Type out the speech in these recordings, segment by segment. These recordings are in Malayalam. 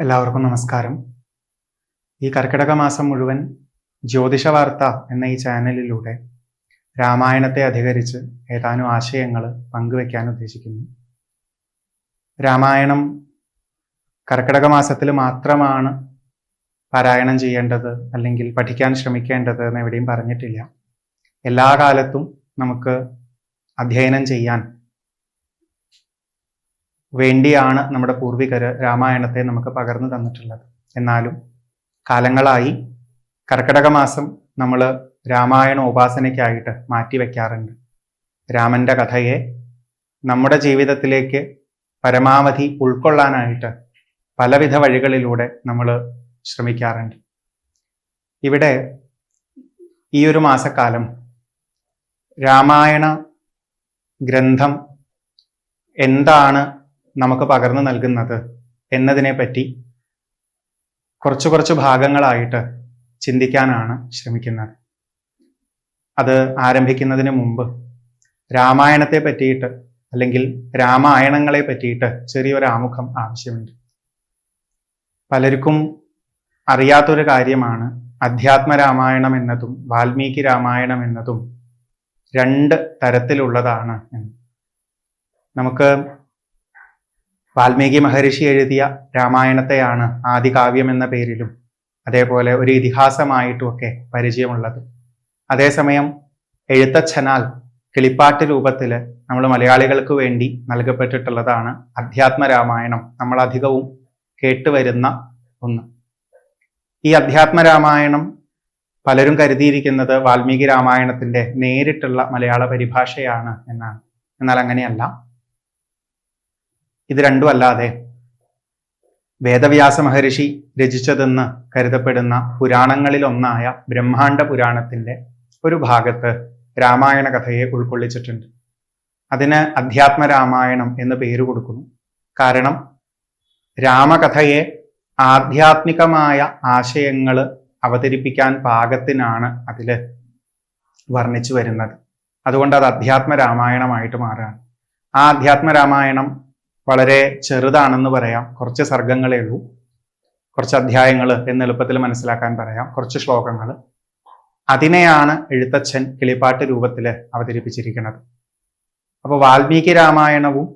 എല്ലാവർക്കും നമസ്കാരം. ഈ കർക്കിടക മാസം മുഴുവൻ ജ്യോതിഷ വാർത്ത എന്ന ഈ ചാനലിലൂടെ രാമായണത്തെ അധികരിച്ച് ഏതാനും ആശയങ്ങൾ പങ്കുവെക്കാൻ ഉദ്ദേശിക്കുന്നു. രാമായണം കർക്കിടക മാസത്തിൽ മാത്രമാണ് പാരായണം ചെയ്യേണ്ടത് അല്ലെങ്കിൽ പഠിക്കാൻ ശ്രമിക്കേണ്ടത് എന്ന് എവിടെയും പറഞ്ഞിട്ടില്ല. എല്ലാ കാലത്തും നമുക്ക് അധ്യയനം ചെയ്യാൻ വേണ്ടിയാണ് നമ്മുടെ പൂർവികർ രാമായണത്തെ നമുക്ക് പകർന്നു തന്നിട്ടുള്ളത്. എന്നാലും കാലങ്ങളായി കർക്കിടക മാസം നമ്മൾ രാമായണ ഉപാസനയ്ക്കായിട്ട് മാറ്റിവെക്കാറുണ്ട് രാമന്റെ കഥയെ നമ്മുടെ ജീവിതത്തിലേക്ക് പരമാവധി ഉൾക്കൊള്ളാനായിട്ട് പലവിധ വഴികളിലൂടെ നമ്മൾ ശ്രമിക്കാറുണ്ട്. ഇവിടെ ഈ ഒരു മാസക്കാലം രാമായണ ഗ്രന്ഥം എന്താണ് നമുക്ക് പകർന്നു നൽകുന്നത് എന്നതിനെ പറ്റി കുറച്ച് കുറച്ച് ഭാഗങ്ങളായിട്ട് ചിന്തിക്കാനാണ് ശ്രമിക്കുന്നത്. അത് ആരംഭിക്കുന്നതിന് മുമ്പ് രാമായണത്തെ പറ്റിയിട്ട് അല്ലെങ്കിൽ രാമായണങ്ങളെ പറ്റിയിട്ട് ചെറിയൊരു ആമുഖം ആവശ്യമുണ്ട്. പലർക്കും അറിയാത്തൊരു കാര്യമാണ് അധ്യാത്മ രാമായണം എന്നതും വാൽമീകി രാമായണം എന്നതും രണ്ട് തരത്തിലുള്ളതാണ് എന്ന്. നമുക്ക് വാൽമീകി മഹർഷി എഴുതിയ രാമായണത്തെയാണ് ആദികാവ്യം എന്ന പേരിലും അതേപോലെ ഒരു ഇതിഹാസമായിട്ടുമൊക്കെ പരിചയമുള്ളത്. അതേസമയം എഴുത്തച്ഛനാൽ കിളിപ്പാട്ട് രൂപത്തിൽ നമ്മൾ മലയാളികൾക്ക് വേണ്ടി നൽകപ്പെട്ടിട്ടുള്ളതാണ് അധ്യാത്മ രാമായണം. നമ്മൾ അധികവും കേട്ടുവരുന്ന ഒന്ന്. ഈ അധ്യാത്മ രാമായണം പലരും കരുതിയിരിക്കുന്നത് വാൽമീകി രാമായണത്തിന്റെ നേരിട്ടുള്ള മലയാള പരിഭാഷയാണ് എന്നാണ്. എന്നാൽ അങ്ങനെയല്ല. ഇത് രണ്ടും അല്ലാതെ വേദവ്യാസ മഹർഷി രചിച്ചതെന്ന് കരുതപ്പെടുന്ന പുരാണങ്ങളിൽ ഒന്നായ പുരാണത്തിന്റെ ഒരു ഭാഗത്ത് രാമായണ കഥയെ ഉൾക്കൊള്ളിച്ചിട്ടുണ്ട്. അതിന് അധ്യാത്മ രാമായണം എന്ന് പേര് കൊടുക്കുന്നു. കാരണം രാമകഥയെ ആധ്യാത്മികമായ ആശയങ്ങൾ അവതരിപ്പിക്കാൻ പാകത്തിനാണ് അതിൽ വർണിച്ചു വരുന്നത്. അതുകൊണ്ട് അത് അധ്യാത്മ രാമായണമായിട്ട് മാറുകയാണ് ആ അധ്യാത്മ രാമായണം വളരെ ചെറുതാണെന്ന് പറയാം. കുറച്ച് സർഗങ്ങളേ ഉള്ളൂ. കുറച്ച് അധ്യായങ്ങൾ എന്ന് എളുപ്പത്തിൽ മനസ്സിലാക്കാൻ പറയാം. കുറച്ച് ശ്ലോകങ്ങൾ അതിനെയാണ് എഴുത്തച്ഛൻ കിളിപ്പാട്ട് രൂപത്തിൽ അവതരിപ്പിച്ചിരിക്കുന്നത്. അപ്പോൾ വാൽമീകി രാമായണവും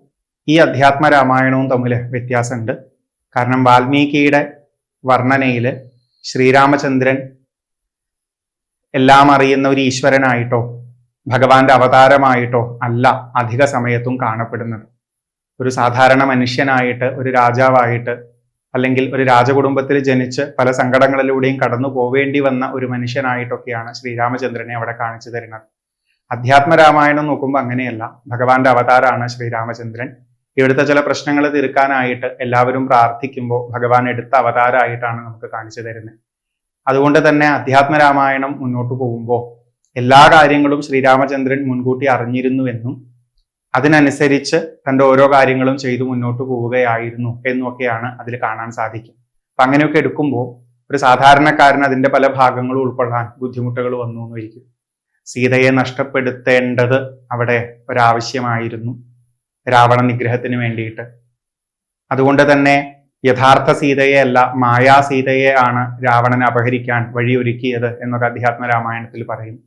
ഈ അധ്യാത്മ രാമായണവും തമ്മിൽ വ്യത്യാസമുണ്ട്. കാരണം വാൽമീകിയുടെ വർണനയിൽ ശ്രീരാമചന്ദ്രൻ എല്ലാം അറിയുന്ന ഒരു ഈശ്വരനായിട്ടോ ഭഗവാന്റെ അവതാരമായിട്ടോ അല്ല അധിക സമയത്തും കാണപ്പെടുന്നത്. ഒരു സാധാരണ മനുഷ്യനായിട്ട് ഒരു രാജാവായിട്ട് അല്ലെങ്കിൽ ഒരു രാജകുടുംബത്തിൽ ജനിച്ച് പല സങ്കടങ്ങളിലൂടെയും കടന്നു പോവേണ്ടി വന്ന ഒരു മനുഷ്യനായിട്ടൊക്കെയാണ് ശ്രീരാമചന്ദ്രനെ അവിടെ കാണിച്ചു തരുന്നത്. അധ്യാത്മരാമായണം നോക്കുമ്പോൾ അങ്ങനെയല്ല. ഭഗവാന്റെ അവതാരമാണ് ശ്രീരാമചന്ദ്രൻ. ഇവിടുത്തെ ചില പ്രശ്നങ്ങൾ തീർക്കാനായിട്ട് എല്ലാവരും പ്രാർത്ഥിക്കുമ്പോൾ ഭഗവാൻ എടുത്ത അവതാരമായിട്ടാണ് നമുക്ക് കാണിച്ചു തരുന്നത്. അതുകൊണ്ട് തന്നെ അധ്യാത്മരാമായണം മുന്നോട്ട് പോകുമ്പോൾ എല്ലാ കാര്യങ്ങളും ശ്രീരാമചന്ദ്രൻ മുൻകൂട്ടി അറിഞ്ഞിരുന്നുവെന്നും അതിനനുസരിച്ച് തന്റെ ഓരോ കാര്യങ്ങളും ചെയ്തു മുന്നോട്ട് പോവുകയായിരുന്നു എന്നൊക്കെയാണ് അതിൽ കാണാൻ സാധിക്കും. അപ്പൊ അങ്ങനെയൊക്കെ എടുക്കുമ്പോൾ ഒരു സാധാരണക്കാരൻ അതിന്റെ പല ഭാഗങ്ങളും ഉൾക്കൊള്ളാൻ ബുദ്ധിമുട്ടുകൾ വന്നു എന്നിരിക്കും സീതയെ നഷ്ടപ്പെടുത്തേണ്ടത് അവിടെ ഒരാവശ്യമായിരുന്നു. രാവണ നിഗ്രഹത്തിന് വേണ്ടിയിട്ട്. അതുകൊണ്ട് തന്നെ യഥാർത്ഥ സീതയെ അല്ല മായാ സീതയെ ആണ് രാവണനെ അപഹരിക്കാൻ വഴിയൊരുക്കിയത് എന്നൊക്കെ അധ്യാത്മ രാമായണത്തിൽ പറയും.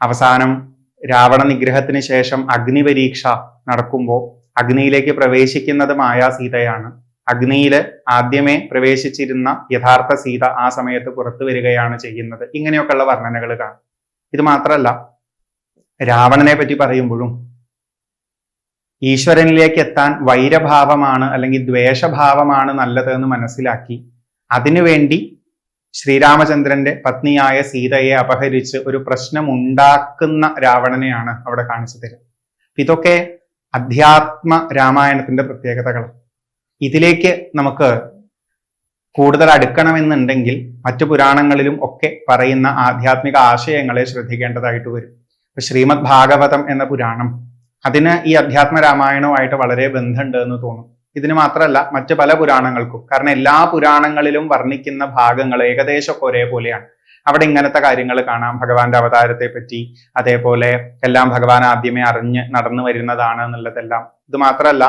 അവസാനം രാവണ നിഗ്രഹത്തിന് ശേഷം അഗ്നി പരീക്ഷ നടക്കുമ്പോൾ അഗ്നിയിലേക്ക് പ്രവേശിക്കുന്നത് മായാ സീതയാണ്. അഗ്നിയിൽ ആദ്യമേ പ്രവേശിച്ചിരുന്ന യഥാർത്ഥ സീത ആ സമയത്ത് പുറത്തു വരികയാണ് ചെയ്യുന്നത്. ഇങ്ങനെയൊക്കെയുള്ള വർണനകൾ കാണും. ഇത് മാത്രമല്ല രാവണനെ പറ്റി പറയുമ്പോഴും ഈശ്വരനിലേക്ക് എത്താൻ വൈരഭാവമാണ് അല്ലെങ്കിൽ ദ്വേഷഭാവമാണ് നല്ലതെന്ന് മനസ്സിലാക്കി അതിനുവേണ്ടി ശ്രീരാമചന്ദ്രന്റെ പത്നിയായ സീതയെ അപഹരിച്ച് ഒരു പ്രശ്നം ഉണ്ടാക്കുന്ന രാവണനെയാണ് അവിടെ കാണിച്ചു തരുന്നത് ഇതൊക്കെ അധ്യാത്മ രാമായണത്തിന്റെ പ്രത്യേകതകൾ ഇതിലേക്ക് നമുക്ക് കൂടുതൽ അടുക്കണമെന്നുണ്ടെങ്കിൽ മറ്റു പുരാണങ്ങളിലും ഒക്കെ പറയുന്ന ആധ്യാത്മിക ആശയങ്ങളെ ശ്രദ്ധിക്കേണ്ടതായിട്ട് വരും. ഇപ്പൊ ശ്രീമദ് ഭാഗവതം എന്ന പുരാണം അതിന് ഈ അധ്യാത്മ രാമായണവുമായിട്ട് വളരെ ബന്ധമുണ്ട് എന്ന് തോന്നും. ഇതിന് മാത്രമല്ല മറ്റ് പല പുരാണങ്ങൾക്കും. കാരണം എല്ലാ പുരാണങ്ങളിലും വർണിക്കുന്ന ഭാഗങ്ങൾ ഏകദേശമൊക്കെ ഒരേപോലെയാണ്. അവിടെ ഇങ്ങനത്തെ കാര്യങ്ങൾ കാണാം. ഭഗവാന്റെ അവതാരത്തെ പറ്റി അതേപോലെ എല്ലാം ഭഗവാൻ ആദ്യമേ അറിഞ്ഞ് നടന്നു വരുന്നതാണ് എന്നുള്ളതെല്ലാം. ഇത് മാത്രമല്ല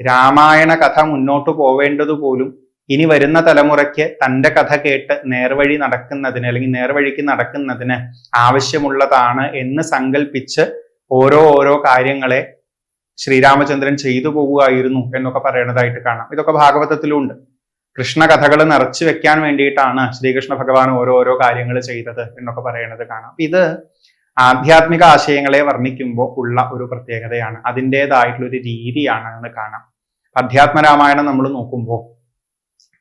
രാമായണ കഥ മുന്നോട്ട് പോവേണ്ടത് പോലും ഇനി വരുന്ന തലമുറയ്ക്ക് തന്റെ കഥ കേട്ട് നേർവഴി നടക്കുന്നതിന് അല്ലെങ്കിൽ നേർവഴിക്ക് നടക്കുന്നതിന് ആവശ്യമുള്ളതാണ് എന്ന് സങ്കല്പിച്ച് ഓരോ ഓരോ കാര്യങ്ങളെ ശ്രീരാമചന്ദ്രൻ ചെയ്തു പോവുകയായിരുന്നു എന്നൊക്കെ പറയണതായിട്ട് കാണാം. ഇതൊക്കെ ഭാഗവതത്തിലുണ്ട്. കൃഷ്ണ കഥകൾ നിറച്ചു വെക്കാൻ വേണ്ടിയിട്ടാണ് ശ്രീകൃഷ്ണ ഭഗവാൻ ഓരോരോ കാര്യങ്ങൾ ചെയ്തത് എന്നൊക്കെ പറയണത് കാണാം. ഇത് ആധ്യാത്മിക ആശയങ്ങളെ വർണിക്കുമ്പോൾ ഉള്ള ഒരു പ്രത്യേകതയാണ്. അതിന്റെതായിട്ടുള്ള ഒരു രീതിയാണ് എന്ന് കാണാം. അധ്യാത്മരാമായണം നമ്മൾ നോക്കുമ്പോൾ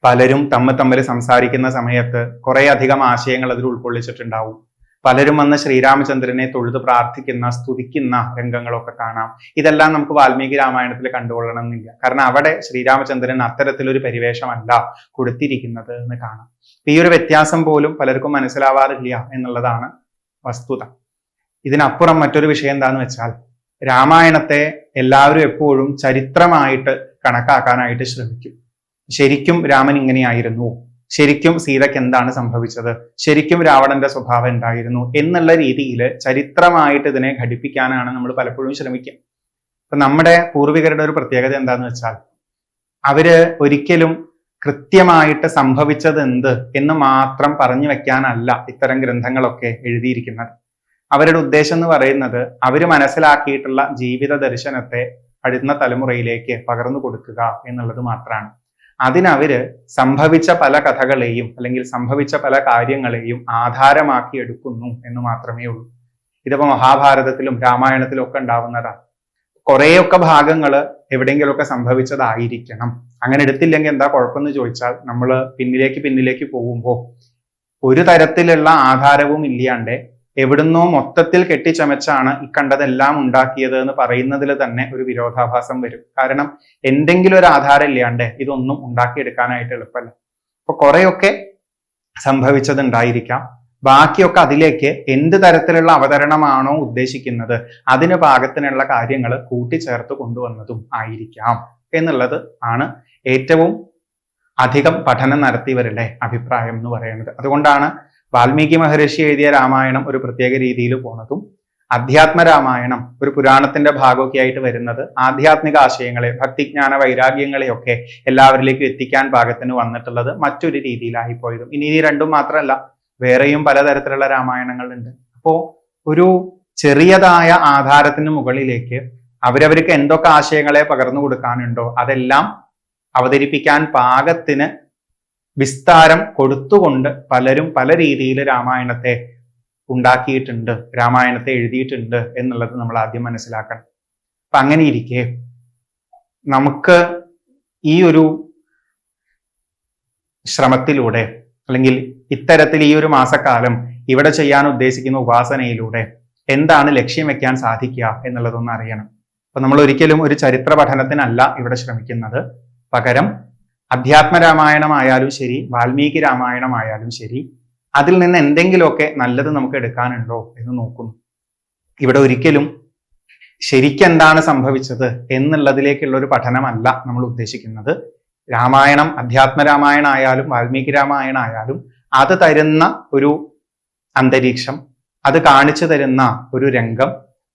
പലരും തമ്മിൽ തമ്മിൽ സംസാരിക്കുന്ന സമയത്ത് കുറേ അധികം ആശയങ്ങൾ അതിൽ ഉൾക്കൊള്ളിച്ചിട്ടുണ്ടാവും. പലരും വന്ന് ശ്രീരാമചന്ദ്രനെ തൊഴുത് പ്രാർത്ഥിക്കുന്ന സ്തുതിക്കുന്ന രംഗങ്ങളൊക്കെ കാണാം. ഇതെല്ലാം നമുക്ക് വാൽമീകി രാമായണത്തിൽ കണ്ടുകൊള്ളണം എന്നില്ല കാരണം അവിടെ ശ്രീരാമചന്ദ്രൻ അത്തരത്തിലൊരു പരിവേഷമല്ല കൊടുത്തിരിക്കുന്നത് എന്ന് കാണാം. ഈ ഒരു വ്യത്യാസം പോലും പലർക്കും മനസ്സിലാവാറില്ല എന്നുള്ളതാണ് വസ്തുത. ഇതിനപ്പുറം മറ്റൊരു വിഷയം എന്താന്ന് വെച്ചാൽ രാമായണത്തെ എല്ലാവരും എപ്പോഴും ചരിത്രമായിട്ട് കണക്കാക്കാനായിട്ട് ശ്രമിക്കും. ശരിക്കും രാമൻ ഇങ്ങനെയായിരുന്നു. ശരിക്കും സീതയ്ക്ക് എന്താണ് സംഭവിച്ചത്? ശരിക്കും രാവണന്റെ സ്വഭാവം എന്തായിരുന്നു? എന്നുള്ള രീതിയിൽ ചരിത്രമായിട്ട് ഇതിനെ ഘടിപ്പിക്കാനാണ് നമ്മൾ പലപ്പോഴും ശ്രമിക്കുക. അപ്പൊ നമ്മുടെ പൂർവികരുടെ ഒരു പ്രത്യേകത എന്താന്ന് വെച്ചാൽ അവർ ഒരിക്കലും കൃത്യമായിട്ട് സംഭവിച്ചത് എന്ത് എന്ന് മാത്രം പറഞ്ഞു വെക്കാനല്ല ഇത്തരം ഗ്രന്ഥങ്ങളൊക്കെ എഴുതിയിരിക്കുന്നത്. അവരുടെ ഉദ്ദേശം എന്ന് പറയുന്നത് അവർ മനസ്സിലാക്കിയിട്ടുള്ള ജീവിത ദർശനത്തെ അടുത്ത തലമുറയിലേക്ക് പകർന്നു കൊടുക്കുക എന്നുള്ളത് മാത്രമാണ്. അതിനവര് സംഭവിച്ച പല കഥകളെയും അല്ലെങ്കിൽ സംഭവിച്ച പല കാര്യങ്ങളെയും ആധാരമാക്കി എടുക്കുന്നു എന്ന് മാത്രമേ ഉള്ളൂ. ഇതിപ്പോ മഹാഭാരതത്തിലും രാമായണത്തിലും ഒക്കെ ഉണ്ടാവുന്നതാണ്. കുറേയൊക്കെ ഭാഗങ്ങൾ എവിടെയെങ്കിലുമൊക്കെ സംഭവിച്ചതായിരിക്കണം. അങ്ങനെ എടുത്തില്ലെങ്കിൽ എന്താ കുഴപ്പമെന്ന് ചോദിച്ചാൽ നമ്മൾ പിന്നിലേക്ക് പിന്നിലേക്ക് പോകുമ്പോൾ ഒരു തരത്തിലുള്ള ആധാരവും ഇല്ലാണ്ട് എവിടുന്നോ മൊത്തത്തിൽ കെട്ടിച്ചമച്ചാണ് ഈ കണ്ടതെല്ലാം ഉണ്ടാക്കിയത് എന്ന് പറയുന്നതിൽ തന്നെ ഒരു വിരോധാഭാസം വരും. കാരണം എന്തെങ്കിലും ഒരു ആധാരം ഇല്ലാണ്ട് ഇതൊന്നും ഉണ്ടാക്കിയെടുക്കാനായിട്ട് എളുപ്പമല്ല. അപ്പൊ കുറെയൊക്കെ സംഭവിച്ചത് ഉണ്ടായിരിക്കാം ബാക്കിയൊക്കെ അതിലേക്ക് എന്ത് തരത്തിലുള്ള അവതരണമാണോ ഉദ്ദേശിക്കുന്നത് അതിന് പാകത്തിനുള്ള കാര്യങ്ങൾ കൂട്ടിച്ചേർത്ത് കൊണ്ടുവന്നതും ആയിരിക്കാം എന്നുള്ളത് ആണ് ഏറ്റവും അധികം പഠനം നടത്തിയവരുടെ അഭിപ്രായം എന്ന് പറയുന്നത്. അതുകൊണ്ടാണ് വാൽമീകി മഹർഷി എഴുതിയ രാമായണം ഒരു പ്രത്യേക രീതിയിൽ പോണതും അധ്യാത്മ രാമായണം ഒരു പുരാണത്തിന്റെ ഭാഗമൊക്കെ ആയിട്ട് വരുന്നത് ആധ്യാത്മിക ആശയങ്ങളെ ഭക്തിജ്ഞാന വൈരാഗ്യങ്ങളെയൊക്കെ എല്ലാവരിലേക്കും എത്തിക്കാൻ ഭാഗത്തിന് വന്നിട്ടുള്ളത് മറ്റൊരു രീതിയിലായി പോയതും. ഇനി ഈ രണ്ടും മാത്രമല്ല വേറെയും പലതരത്തിലുള്ള രാമായണങ്ങളുണ്ട്. അപ്പോ ഒരു ചെറിയതായ ആധാരത്തിന് മുകളിലേക്ക് അവരവർക്ക് എന്തൊക്കെ ആശയങ്ങളെ പകർന്നു കൊടുക്കാനുണ്ടോ അതെല്ലാം അവതരിപ്പിക്കാൻ പാകത്തിന് വിസ്താരം കൊടുത്തുകൊണ്ട് പലരും പല രീതിയിൽ രാമായണത്തെ ഉണ്ടാക്കിയിട്ടുണ്ട് രാമായണത്തെ എഴുതിയിട്ടുണ്ട് എന്നുള്ളത് നമ്മൾ ആദ്യം മനസ്സിലാക്കണം. അപ്പൊ അങ്ങനെ ഇരിക്കെ. നമുക്ക് ഈ ഒരു ശ്രമത്തിലൂടെ അല്ലെങ്കിൽ ഇത്തരത്തിൽ ഈ ഒരു മാസക്കാലം ഇവിടെ ചെയ്യാൻ ഉദ്ദേശിക്കുന്ന ഉപാസനയിലൂടെ എന്താണ് ലക്ഷ്യം വെക്കാൻ സാധിക്കുക എന്നുള്ളതൊന്ന് അറിയണം. അപ്പൊ നമ്മൾ ഒരിക്കലും ഒരു ചരിത്ര പഠനത്തിനല്ല ഇവിടെ ശ്രമിക്കുന്നത്. പകരം അധ്യാത്മ രാമായണമായാലും ശരി വാൽമീകി രാമായണമായാലും ശരി അതിൽ നിന്ന് എന്തെങ്കിലുമൊക്കെ നല്ലത് നമുക്ക് എടുക്കാനുണ്ടോ എന്ന് നോക്കുന്നു. ഇവിടെ ഒരിക്കലും ശരിക്കെന്താണ് സംഭവിച്ചത് എന്നുള്ളതിലേക്കുള്ള ഒരു പഠനമല്ല നമ്മൾ ഉദ്ദേശിക്കുന്നത്. രാമായണം അധ്യാത്മ രാമായണ ആയാലും വാൽമീകി രാമായണ ആയാലും അത് തരുന്ന ഒരു അന്തരീക്ഷം അത് കാണിച്ചു തരുന്ന ഒരു രംഗം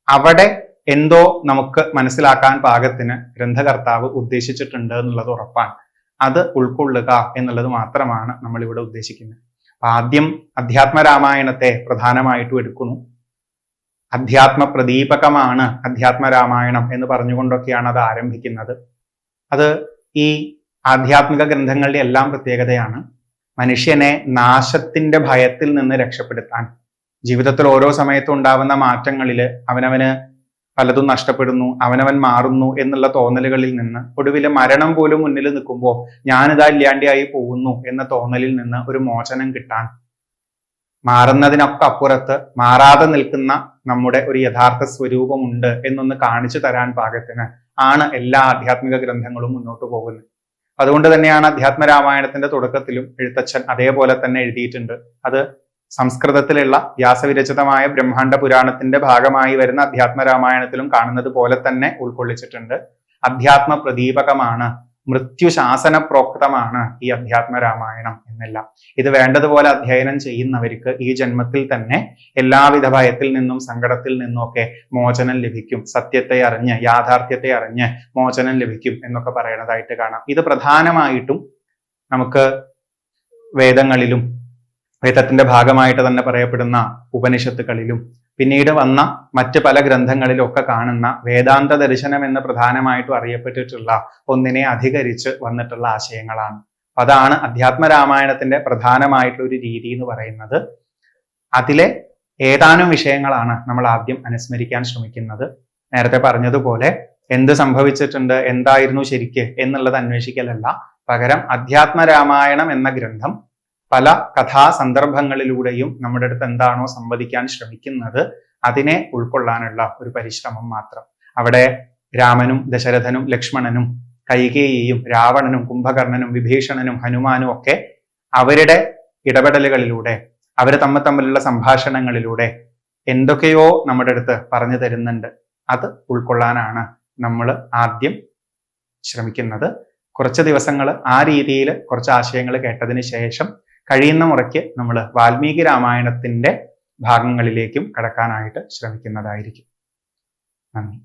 അവിടെ എന്തോ നമുക്ക് മനസ്സിലാക്കാൻ പാകത്തിന് ഗ്രന്ഥകർത്താവ് ഉദ്ദേശിച്ചിട്ടുണ്ട് എന്നുള്ളത് ഉറപ്പാണ്. അത് ഉൾക്കൊള്ളുക എന്നുള്ളത് മാത്രമാണ് നമ്മൾ ഇവിടെ ഉദ്ദേശിക്കുന്നത് ആദ്യം അധ്യാത്മ രാമായണത്തെ പ്രധാനമായിട്ടും എടുക്കുന്നു. അധ്യാത്മ പ്രദീപകമാണ് അധ്യാത്മ രാമായണം എന്ന് പറഞ്ഞുകൊണ്ടൊക്കെയാണ് അത് ആരംഭിക്കുന്നത്. അത് ഈ ആധ്യാത്മിക ഗ്രന്ഥങ്ങളുടെ എല്ലാം പ്രത്യേകതയാണ്. മനുഷ്യനെ നാശത്തിന്റെ ഭയത്തിൽ നിന്ന് രക്ഷപ്പെടുത്താൻ ജീവിതത്തിൽ ഓരോ സമയത്തും ഉണ്ടാവുന്ന മാറ്റങ്ങളിൽ അവനവന് പലതും നഷ്ടപ്പെടുന്നു അവനവൻ മാറുന്നു എന്നുള്ള തോന്നലുകളിൽ നിന്ന് ഒടുവിൽ മരണം പോലും മുന്നിൽ നിൽക്കുമ്പോൾ ഞാനിതാ ഇല്ലാണ്ടിയായി പോകുന്നു എന്ന തോന്നലിൽ നിന്ന് ഒരു മോചനം കിട്ടാൻ. മാറുന്നതിനൊക്കെ അപ്പുറത്ത് മാറാതെ നിൽക്കുന്ന നമ്മുടെ ഒരു യഥാർത്ഥ സ്വരൂപമുണ്ട് എന്നൊന്ന് കാണിച്ചു തരാൻ പാകത്തിന് ആണ് എല്ലാ ആധ്യാത്മിക ഗ്രന്ഥങ്ങളും മുന്നോട്ട് പോകുന്നത്. അതുകൊണ്ട് തന്നെയാണ് അധ്യാത്മ രാമായണത്തിന്റെ തുടക്കത്തിലും എഴുത്തച്ഛൻ അതേപോലെ തന്നെ എഴുതിയിട്ടുണ്ട്. അത് സംസ്കൃതത്തിലുള്ള വ്യാസവിരചിതമായ ബ്രഹ്മാണ്ഡ പുരാണത്തിന്റെ ഭാഗമായി വരുന്ന അധ്യാത്മ രാമായണത്തിലും കാണുന്നത് പോലെ തന്നെ ഉൾക്കൊള്ളിച്ചിട്ടുണ്ട്. അധ്യാത്മ പ്രദീപകമാണ് മൃത്യുശാസന പ്രോക്തമാണ് ഈ അധ്യാത്മ രാമായണം എന്നെല്ലാം. ഇത് വേണ്ടതുപോലെ അധ്യയനം ചെയ്യുന്നവർക്ക് ഈ ജന്മത്തിൽ തന്നെ എല്ലാവിധ ഭയത്തിൽ നിന്നും സങ്കടത്തിൽ നിന്നും ഒക്കെ മോചനം ലഭിക്കും. സത്യത്തെ അറിഞ്ഞ് യാഥാർത്ഥ്യത്തെ അറിഞ്ഞ് മോചനം ലഭിക്കും എന്നൊക്കെ പറയണതായിട്ട് കാണാം. ഇത് പ്രധാനമായിട്ടും നമുക്ക് വേദങ്ങളിലും വേദത്തിന്റെ ഭാഗമായിട്ട് തന്നെ പറയപ്പെടുന്ന ഉപനിഷത്തുകളിലും പിന്നീട് വന്ന മറ്റ് പല ഗ്രന്ഥങ്ങളിലും ഒക്കെ കാണുന്ന വേദാന്ത ദർശനം എന്ന് പ്രധാനമായിട്ടും അറിയപ്പെട്ടിട്ടുള്ള ഒന്നിനെ അധികരിച്ച് വന്നിട്ടുള്ള ആശയങ്ങളാണ്. അതാണ് അധ്യാത്മ രാമായണത്തിന്റെ പ്രധാനമായിട്ടുള്ള ഒരു രീതി എന്ന് പറയുന്നത്. അതിലെ ഏതാനും വിഷയങ്ങളാണ് നമ്മൾ ആദ്യം അനുസ്മരിക്കാൻ ശ്രമിക്കുന്നത്. നേരത്തെ പറഞ്ഞതുപോലെ എന്ത് സംഭവിച്ചിട്ടുണ്ട് എന്തായിരുന്നു ശരിക്ക് എന്നുള്ളത് അന്വേഷിക്കലല്ല. പകരം അധ്യാത്മ രാമായണം എന്ന ഗ്രന്ഥം പല കഥാസന്ദർഭങ്ങളിലൂടെയും നമ്മുടെ അടുത്ത് എന്താണോ സംവദിക്കാൻ ശ്രമിക്കുന്നത് അതിനെ ഉൾക്കൊള്ളാനുള്ള ഒരു പരിശ്രമം മാത്രം. അവിടെ രാമനും ദശരഥനും ലക്ഷ്മണനും കൈകേയിയും രാവണനും കുംഭകർണനും വിഭീഷണനും ഹനുമാനും ഒക്കെ അവരുടെ ഇടപെടലുകളിലൂടെ അവർ തമ്മിൽ തമ്മിലുള്ള സംഭാഷണങ്ങളിലൂടെ എന്തൊക്കെയോ നമ്മുടെ അടുത്ത് പറഞ്ഞു തരുന്നുണ്ട്. അത് ഉൾക്കൊള്ളാനാണ് നമ്മൾ ആദ്യം ശ്രമിക്കുന്നത്. കുറച്ച് ദിവസങ്ങൾ ആ രീതിയിൽ കുറച്ച് ആശയങ്ങൾ കേട്ടതിന് ശേഷം കഴിയുന്ന മുറയ്ക്ക് നമ്മൾ വാൽമീകി രാമായണത്തിന്റെ ഭാഗങ്ങളിലേക്കും കടക്കാനായിട്ട് ശ്രമിക്കുന്നതായിരിക്കും. നന്ദി.